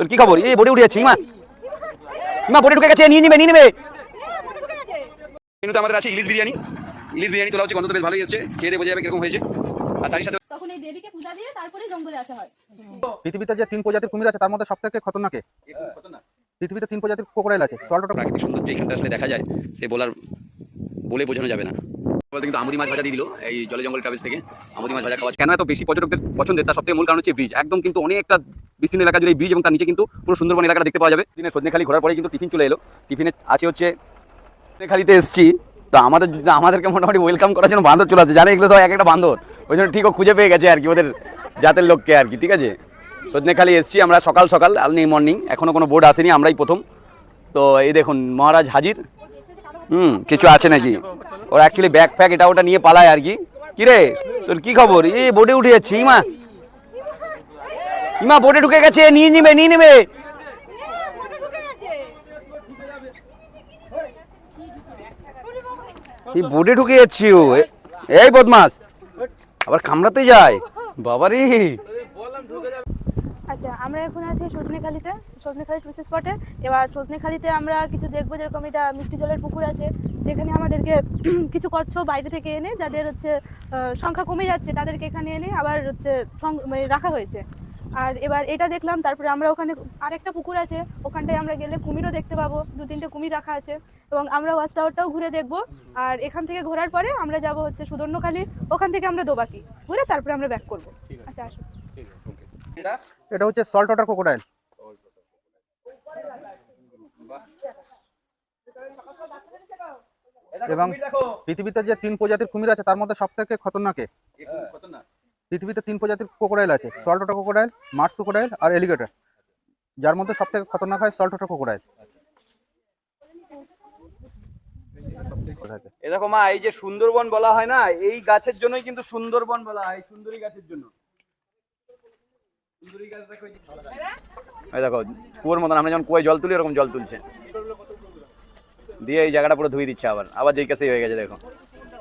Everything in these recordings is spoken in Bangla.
তোর কি খবর? এই বোটে উঠে যাচ্ছে ইমা ইমা বোটে ঢুকে গেছে নিয়ে নেবে নিয়ে নেবে। কিন্তু আমাদের আছে ইলিশ বিরিয়ানি। ইলিশ বিরিয়ানি তোলা হচ্ছে গন্ধ তো বেশ ভালোই এসছে। খেয়ে বোঝা যাবে কীরকম হয়েছে। আর তারই সাথে তখন এই দেবীকে পূজা দিয়ে তারপরে জঙ্গলে আসা হয়। পৃথিবীতে যে তিন প্রজাতির কুমির আছে তার মধ্যে সব থেকে খতরনাক পৃথিবীতে তিন প্রজাতির ক্রোকোডাইল আছে। সল্টটা প্রাকৃতিক সৌন্দর্য এখানটা আসলে দেখা যায়। সে বলার বলে বোঝানো যাবে না। বলতে কিন্তু আমুদি মাছ ভাজা দিয়ে দিল এই জলে জঙ্গল ট্রাভেলস থেকে। আমুদি মাছ ভাজা খাওয়া কেন এত বেশি পর্যটকদের পছন্দের? তার সবথেকে মূল কারণ হচ্ছে ব্রিজ একদম কিন্তু অনেকটা বিস্তীর্ণ এলাকা জুড়ে ব্রিজ এবং তার নিচে কিন্তু পুরো সুন্দরবন এলাকাটা দেখতে পাওয়া যাবে। দিনে সন্ধ্যেখালি ঘোরার পরে কিন্তু টিফিন চলে এলো। টিফিনে আছে হচ্ছে সন্ধ্যেখালিতে এসছি। তো আমাদের আমাদেরকে মোটামুটি ওয়েলকাম করার জন্য বান্দর চলে আসছে জানে এগুলো এক একটা বান্ধব। ওই জন্য ঠিক খুঁজে পেয়ে গেছে আর কি, ওদের জাতের লোককে আর কি, ঠিক আছে? সন্ধ্যেখালি এসছি আমরা সকাল সকাল আর্লি মর্নিং এখনও কোনো বোর্ড আসেনি, আমরাই প্রথম। তো এই দেখুন, মহারাজ হাজির। হুম, কিছু আছে নাকি? ওর অ্যাকচুয়ালি ব্যাগ ফ্যাগ এটা ওটা নিয়ে পালায় আর কি। কিরে, তোর কি খবর? এই বোটে উঠে যাচ্ছে ইমা ইমা বোটে ঢুকে গেছে, নিয়ে নেবে নিয়ে নেবে। এই বোটে ঢুকে যাচ্ছি ও। এই বদমাস, আবার কামড়াতে যায়। বাবারে। আচ্ছা আমরা এখন আছি সজনেখালিতে, সজনেখালি টুরিস্ট স্পটে এবার সজনেখালিতে আমরা কিছু দেখব যেরকম এটা মিষ্টি জলের পুকুর আছে, যেখানে আমাদেরকে কিছু কচ্ছপ বাইরে থেকে এনে, যাদের হচ্ছে সংখ্যা কমে যাচ্ছে, তাদেরকে এখানে এনে আবার হচ্ছে মানে রাখা হয়েছে। আর এবার এটা দেখলাম তারপরে আমরা ওখানে আরেকটা পুকুর আছে ওখানটায় আমরা গেলে কুমিরও দেখতে পাবো দু তিনটে কুমির রাখা আছে এবং আমরা ওয়াচ টাওয়ারটাও ঘুরে দেখব। আর এখান থেকে ঘোরার পরে আমরা যাব হচ্ছে সুদর্ণখালি ওখান থেকে আমরা দোবাকি ঘুরে তারপরে আমরা ব্যাক করব। আচ্ছা আসুন। এটা হচ্ছে সল্ট ওয়াটার ক্রোকোডাইল এবং পৃথিবীতে যে তিন প্রজাতির কুমির আছে তার মধ্যে সব থেকে খতরনাক? পৃথিবীতে তিন প্রজাতির ক্রোকোডাইল আছে salt water crocodile marsh crocodile আর এলিগেটর যার মধ্যে সব থেকে খতরনাক হয় সল্ট ওয়াটার ক্রোকোডাইল এ মা এই যে সুন্দরবন বলা হয় না এই গাছের জন্যই কিন্তু সুন্দরবন বলা হয় সুন্দরী গাছের জন্য। এই দেখো কুয়োর মতন আমরা যেমন কুয়োয় জল তুলি ওরকম জল তুলছে। দিয়ে এই জায়গাটা পুরো ধুয়ে দিচ্ছে আবার। আবার যেই কাছেই হয়ে গেছে দেখো।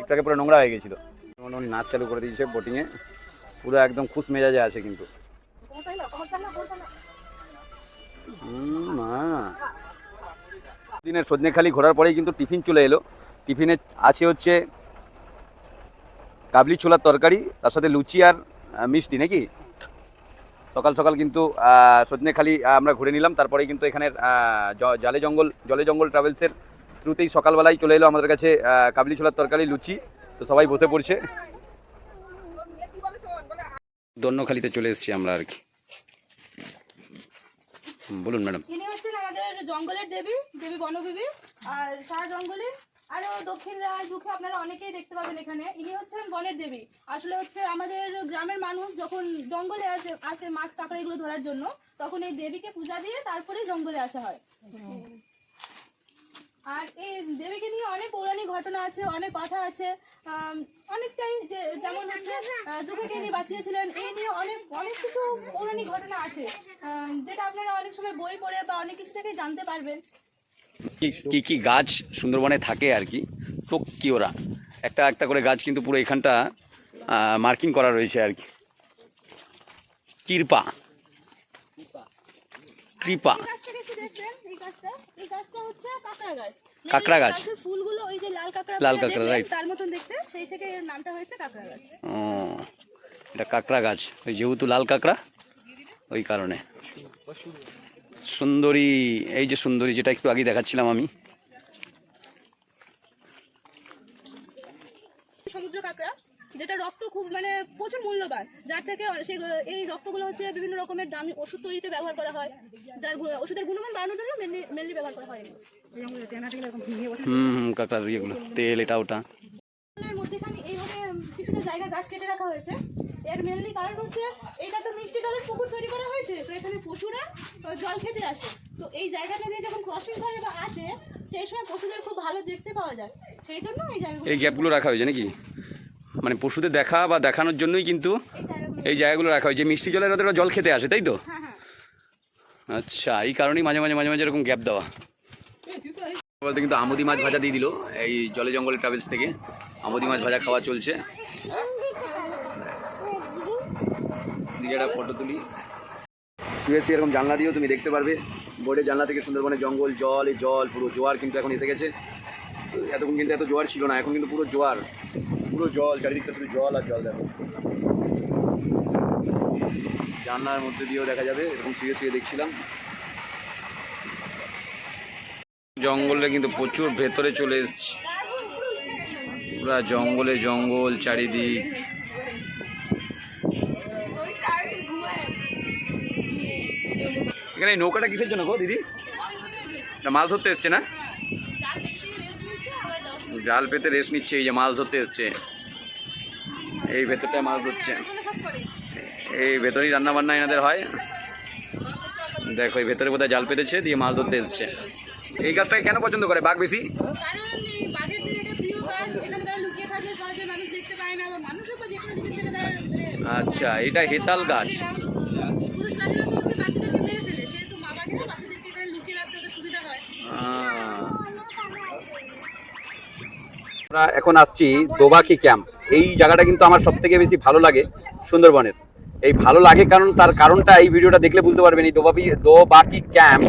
একটু আগে পুরো নোংরা হয়ে গেছিল। নাচ চালু করে দিয়েছে বোটিংয়ে পুরো একদম খুশ মেজাজে আছে কিন্তু। দিনের সজনেখালি ঘোরার পরেই কিন্তু টিফিন চলে এলো। টিফিনে আছে হচ্ছে কাবলি ছোলার তরকারি, তার সাথে লুচি আর মিষ্টি নাকি? সকাল সকাল কিন্তু সজনেখালি আমরা ঘুরে নিলাম। তারপরে কিন্তু এখানের জালে জঙ্গল, জলে জঙ্গল ট্রাভেলসের থ্রুতেই সকালবেলায় চলে এলো আমাদের কাছে কাবলি ছোলার তরকারি, লুচি। তো সবাই বসে পড়ছে। দন্যখালিতে চলে এসেছি আমরা আর কি। বলুন ম্যাডাম। ইনি হচ্ছেন আমাদের জঙ্গলের দেবী দেবী বনবিবি আর সারা জঙ্গলে, আরও দক্ষিণ রায় দুঃখে আপনারা অনেকেই দেখতে পাবেন এখানে। ইনি হচ্ছেন বনের দেবী। আসলে হচ্ছে আমাদের গ্রামের মানুষ যখন জঙ্গলে আসে আসে মাছ কাঁকড়া এগুলো ধরার জন্য, তখন এই দেবীকে পূজা দিয়ে তারপরে জঙ্গলে আসা হয়। আর এই দেবীকে নিয়ে অনেক পৌরাণিক ঘটনা আছে, অনেক কথা আছে। অনেকটাই যে যেমন হচ্ছে দুঃখকে ইনি বাঁচিয়েছিলেন এই নিয়ে অনেক অনেক কিছু পৌরাণিক ঘটনা আছে। যেটা আপনারা অনেক সময় বই পড়ে বা অনেক কিছু থেকে জানতে পারবেন। কি কি গাছ সুন্দরবনে থাকে আর কি? তো কি ওরা একটা একটা করে গাছ কিন্তু পুরো এখানটা মার্কিং করা রয়েছে আর কি। কৃপা কৃপা এই গাছটাকে একটু দেখবেন এই গাছটা এই গাছটা হচ্ছে কাঁকড়া গাছ। ফুলগুলো ওই যে লাল কাঁকড়া লাল কাঁকড়া, দেখবেন, তার মতন দেখতে। সেই থেকে এর নামটা হয়েছে কাঁকড়া গাছ। ও এটা কাঁকড়া গাছ। ওই যেহেতু লাল কাঁকড়া ওই কারণে। সুন্দরী এই যে সুন্দরী যেটা একটু আগে দেখাচ্ছিলাম আমি সমুদ্র কাঁকড়া যেটা রক্ত খুব মানে প্রচুর মূল্যবান যার থেকে সেই এই রক্তগুলো হচ্ছে বিভিন্ন রকমের দামি ওষুধ তৈরিতে ব্যবহার করা হয় যার ওষুধের গুণমান বাড়ানোর জন্য মেনলি মেনলি ব্যবহার করা হয়। হুম কাঁকড়ার ইয়েগুলো তেল এটা ওটা। মধ্যেখানে এইভাবে কিছুটা জায়গা গাছ কেটে রাখা হয়েছে। এর মেনলি কারণ হচ্ছে এটা তো মিষ্টি জলের পুকুর তৈরি করা হয়েছে তো এখানে পশুরা জল খেতে আসে। তো এই জায়গাটা দিয়ে যখন ক্রসিং করে বা আসে সেই সময় পশুদের খুব ভালো দেখতে পাওয়া যায়। সেই জন্য এই জায়গাগুলো এই গ্যাপগুলো রাখা হয়েছে নাকি? মানে পশুদের দেখা বা দেখানোর জন্যই কিন্তু এই জায়গাগুলো রাখা হয়। যে মিষ্টি জলের ওদের জল খেতে আসে তাই তো? হ্যাঁ হ্যাঁ। আচ্ছা এই কারণেই মাঝে মাঝে মাঝে মাঝে এরকম গ্যাপ দেওয়া। বলতে কিন্তু আমুদি মাছ ভাজা দিয়ে দিল এই জলে জঙ্গল ট্রাভেলস থেকে। আমুদি মাছ ভাজা খাওয়া চলছে। একটা ফটো তুলি। শুয়ে শুয়ে এরকম জানলা দিয়েও তুমি দেখতে পারবে। বোর্ডের জানলা থেকে সুন্দরবনের জঙ্গল জল এই জল পুরো জোয়ার কিন্তু এখন এসে গেছে। এতক্ষণ কিন্তু এত জোয়ার ছিল না, এখন কিন্তু পুরো জোয়ার। পুরো জল, চারিদিকটা শুধু জল আর জল দেখো। জানলার মধ্যে দিয়েও দেখা যাবে, এরকম শুয়ে শুয়ে দেখছিলাম। জঙ্গলে কিন্তু প্রচুর ভেতরে চলে এসছি। পুরা জঙ্গলে জঙ্গল চারিদিক। এখানে নৌকাটা কিসের জন্য গো দিদি? মাছ ধরতে এসছে না? জাল পেতে রেস্ট নিচ্ছে, এই যে মাছ ধরতে এসছে। এই ভেতরটায় মাছ ধরছে। এই ভেতরেই রান্না বান্না এনাদের হয়। দেখো, এই ভেতরে বোধহয় জাল পেতেছে, দিয়ে মাছ ধরতে এসছে। এই গাছটাকে কেন পছন্দ করে, বাঘ বেশি? আচ্ছা এটা বাঘের যে এটা প্রিয় গাছ এখানে তারা লুকিয়ে থাকলে সহজে মানুষ দেখতে পায় না বা মানুষও বা যে কোনো জিনিস থেকে তারা মানে আচ্ছা এটা হেতাল গাছ পুরুষ লাঠিরা তো হচ্ছে বাচ্চাদেরকে মেরে ফেলে সেহেতু মা বাঘেরা বাচ্চাদেরকে এখানে লুকিয়ে রাখতে ওদের সুবিধা হয় আহ। আমরা এখন আসছি দোবাকি ক্যাম্প এই জায়গাটা কিন্তু আমার সব থেকে বেশি ভালো লাগে সুন্দরবনের। এই ভালো লাগে কারণ তার কারণটা এই ভিডিওটা দেখলে বুঝতে পারবেন, এই দোবাবি দোবাকি ক্যাম্প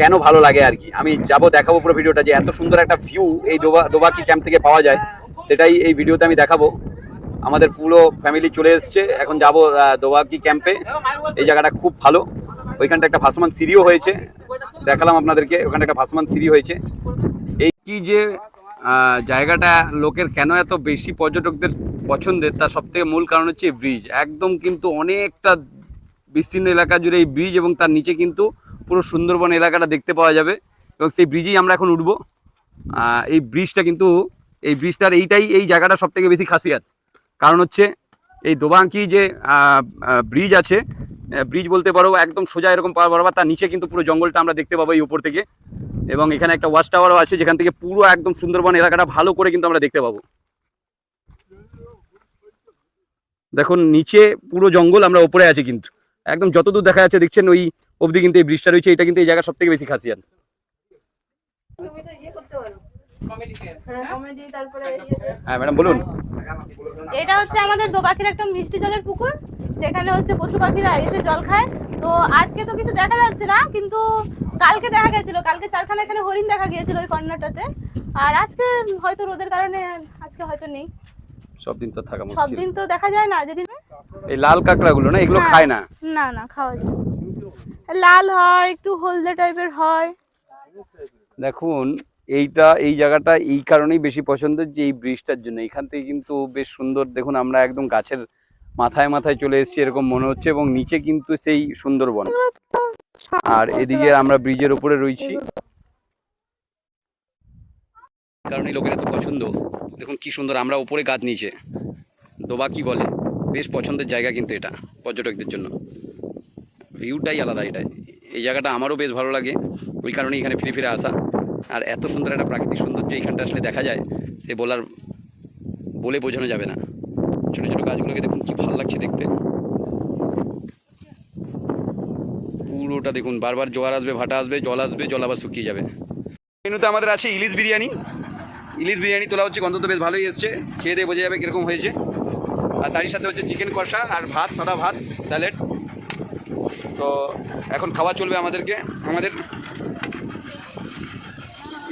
কেন ভালো লাগে আর কি। আমি যাব, দেখাবো পুরো ভিডিওটা যে এত সুন্দর একটা ভিউ এই দোবা, দোবাকি ক্যাম্প থেকে পাওয়া যায়। সেটাই এই ভিডিওতে আমি দেখাবো। আমাদের পুরো ফ্যামিলি চলে এসছে। এখন যাব দোবাকি ক্যাম্পে এই জায়গাটা খুব ভালো। ওইখানটা একটা ভাসমান সিঁড়িও হয়েছে। দেখালাম আপনাদেরকে ওখানে একটা ভাসমান সিঁড়ি হয়েছে। এই কি যে জায়গাটা লোকের কেন এত বেশি পর্যটকদের পছন্দের, তার সব থেকে মূল কারণ হচ্ছে ব্রিজ একদম কিন্তু অনেকটা বিস্তীর্ণ এলাকা জুড়ে এই ব্রিজ এবং তার নিচে কিন্তু পুরো সুন্দরবন এলাকাটা দেখতে পাওয়া যাবে এবং সেই ব্রিজেই আমরা এখন উঠবো। এই ব্রিজটা কিন্তু, এই ব্রিজটার এইটাই এই জায়গাটা সব থেকে বেশি খাসিয়াত। কারণ হচ্ছে এই দোবাঙ্কি যে ব্রিজ আছে ব্রিজ বলতে পারো একদম সোজা এরকম পাওয়ার বরাবর, তার নিচে কিন্তু পুরো জঙ্গলটা আমরা দেখতে পাবো এই উপর থেকে। এবং এখানে একটা ওয়াচ টাওয়ারও আছে যেখান থেকে পুরো একদম সুন্দরবন এলাকাটা ভালো করে কিন্তু আমরা দেখতে পাবো। দেখুন নিচে পুরো জঙ্গল আমরা ওপরে আছি কিন্তু। একদম যতদূর দেখা যাচ্ছে দেখছেন ওই অবধি কিন্তু এই ব্রিজটা রয়েছে এটা কিন্তু এই জায়গা সব থেকে বেশি পারো হ্যাঁ হ্যাঁ ম্যাডাম বলুন। এটা হচ্ছে আমাদের একটা মিষ্টি জলের পুকুর যেখানে হচ্ছে পশু পাখিরা এসে জল খায়। তো আজকে তো কিছু দেখা যাচ্ছে না কিন্তু কালকে দেখা গেছিল কালকে চারখানা এখানে হরিণ দেখা গিয়েছিল ওই কর্নারটাতে আর আজকে হয়তো রোদের কারণে আজকে হয়তো নেই। সব দিন তো থাকা সব মুশকিল। দিন তো দেখা যায় না যেদিন। এই লাল কাঁকড়াগুলো না এগুলো। খায় না? না না খাওয়া যায় লাল হয় একটু হলদে টাইপের হয়। দেখুন এইটা এই জায়গাটা এই কারণেই বেশি পছন্দের যে এই ব্রিজটার জন্য। এখান থেকে কিন্তু বেশ সুন্দর দেখুন আমরা একদম গাছের মাথায় মাথায় চলে এসেছি এরকম মনে হচ্ছে এবং নিচে কিন্তু সেই সুন্দরবন। আর এদিকে আমরা ব্রিজের উপরে রয়েছি। কারণ এই লোকের এত পছন্দ। দেখুন কি সুন্দর, আমরা উপরে গাছ নিচে। দোবা কি বলে? বেশ পছন্দের জায়গা কিন্তু এটা, পর্যটকদের জন্য। ভিউটাই আলাদা এটা। এই জায়গাটা আমারও বেশ ভালো লাগে। ওই কারণে এখানে ফিরে ফিরে আসা। আর এত সুন্দর একটা প্রাকৃতিক সৌন্দর্য এখানটা আসলে দেখা যায়, সে বলার বলে বোঝানো যাবে না। ছোটো ছোটো গাছগুলোকে দেখুন কি ভালো লাগছে দেখতে। পুরোটা দেখুন। বারবার জোয়ার আসবে, ভাটা আসবে, জল আসবে, জল আবার শুকিয়ে যাবে। মেনুতে আমাদের আছে ইলিশ বিরিয়ানি। ইলিশ বিরিয়ানি তোলা হচ্ছে গন্ধ তো বেশ ভালোই এসছে। খেয়ে দিয়ে বোঝা যাবে কীরকম হয়েছে। আর তারই সাথে হচ্ছে চিকেন কষা আর ভাত, সাদা ভাত স্যালাড তো এখন খাওয়া চলবে আমাদেরকে, আমাদের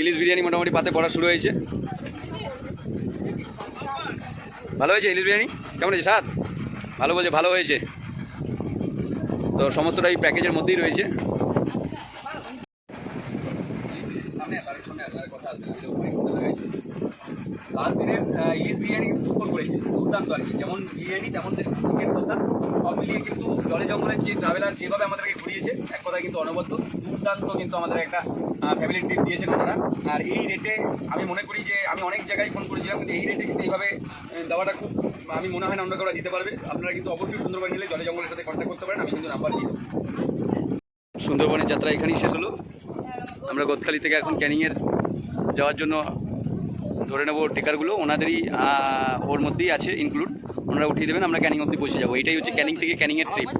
ইলিশ বিরিয়ানি মোটামুটি পাতে পড়া শুরু হয়েছে। ভালো হয়েছে ইলিশ বিরিয়ানি? কেমন হয়েছে স্বাদ? ভালো বলছে, ভালো হয়েছে। তো সমস্তটা এই প্যাকেজের মধ্যেই রয়েছে লাস্ট দিনের ইলিশ বিরিয়ানি সুপার করেছে, দুর্দান্ত আর কি। যেমন বিরিয়ানি, তেমন চিকেন কষা, সব মিলিয়ে কিন্তু জলে জঙ্গলের যে ট্রাভেলার যেভাবে আমাদেরকে ঘুরিয়েছে, এক কথায় কিন্তু অনবদ্য, দুর্দান্ত কিন্তু আমাদের একটা ফ্যামিলি ট্রিপ দিয়েছেন ওনারা আর এই রেটে আমি মনে করি যে, আমি অনেক জায়গায় ফোন করেছিলাম, কিন্তু এই রেটে কিন্তু এইভাবে দেওয়াটা খুব, আমি মনে হয় না কাউরা দিতে পারবে। আপনারা কিন্তু অবশ্যই সুন্দরবন নিলে জলে জঙ্গলের সাথে কন্ট্যাক্ট করতে পারেন, আমি কিন্তু নাম্বার দিয়ে সুন্দরবনের যাত্রা এখানেই শেষ হলো। আমরা গোদখালি থেকে এখন ক্যানিংয়ের যাওয়ার জন্য ধরে নেব টেকারগুলো, ওনাদেরই ওর মধ্যেই আছে ইনক্লুড ওনারা উঠিয়ে দেবেন, আমরা ক্যানিং অবধি পৌঁছে যাব। এটাই হচ্ছে ক্যানিং থেকে ক্যানিংয়ের ট্রিপ